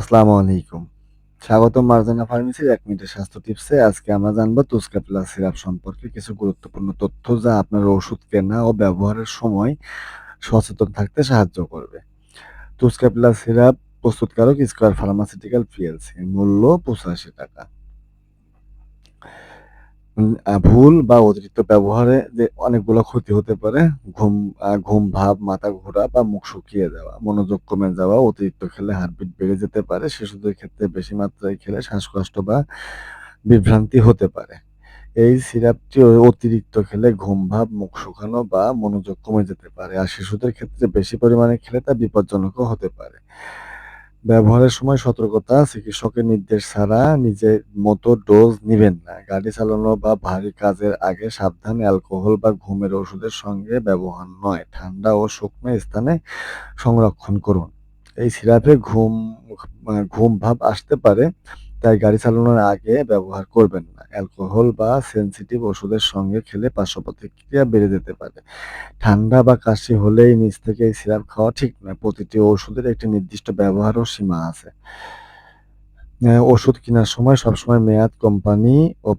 আসসালামু আলাইকুম। স্বাগতম মার্জানা ফার্মেসির এক মিনিটের স্বাস্থ্য টিপসে। আজকে আমরা জানব তুস্কা প্লাস সিরাপ সম্পর্কে কিছু গুরুত্বপূর্ণ তথ্য যা আপনার ওষুধ কেনা ও ব্যবহারের সময় সচেতন থাকতে সাহায্য করবে। তুস্কা প্লাস সিরাপ প্রস্তুতকারক স্কোয়ার ফার্মাসিউটিক্যাল পিএলসি। মূল্য পঁচাশি টাকা। ভুল বা অতিরিক্ত ব্যবহারে যে অনেকগুলো ক্ষতি হতে পারে, ঘুম ঘুম ভাব, মাথা ঘোরা বা মুখ শুকিয়ে যাওয়া, মনোযোগ কমে যাওয়া, অতিরিক্ত খেলে হার্টবিট বেড়ে যেতে পারে, শিশুদের ক্ষেত্রে বেশি মাত্রায় খেলে শ্বাসকষ্ট বা বিভ্রান্তি হতে পারে। এই সিরাপটি অতিরিক্ত খেলে ঘুম ভাব, মুখ শুকানো বা মনোযোগ কমে যেতে পারে, আর শিশুদের ক্ষেত্রে বেশি পরিমাণে খেলে তা বিপজ্জনকও হতে পারে। ব্যবহারের সময় সতর্কতা, চিকিৎসকের নির্দেশ ছাড়া নিজের মতো ডোজ নিবেন না। গাড়ি চালানো বা ভারী কাজের আগে সাবধানে অ্যালকোহল বা ঘুমের ওষুধের সঙ্গে ব্যবহার নয়। ঠান্ডা ও শুকনো স্থানে সংরক্ষণ করুন। এই সিরাপে ঘুম ঘুম ভাব আসতে পারে। তাই গাড়ি চালানোর আগে ব্যবহার করবেন না। অ্যালকোহল বা সেন্সিটিভ ওষুধের সঙ্গে খেলে পার্শ্বপ্রতিক্রিয়া বেড়ে যেতে পারে। ঠান্ডা বা কাশি হলেই নিজ থেকে এই সিরাপ খাওয়া ঠিক নয়। প্রতিটি ওষুধের একটি নির্দিষ্ট ব্যবহার ও সীমা আছে। ওষুধ কেনার সময় সবসময় মেয়াদ কোম্পানি ও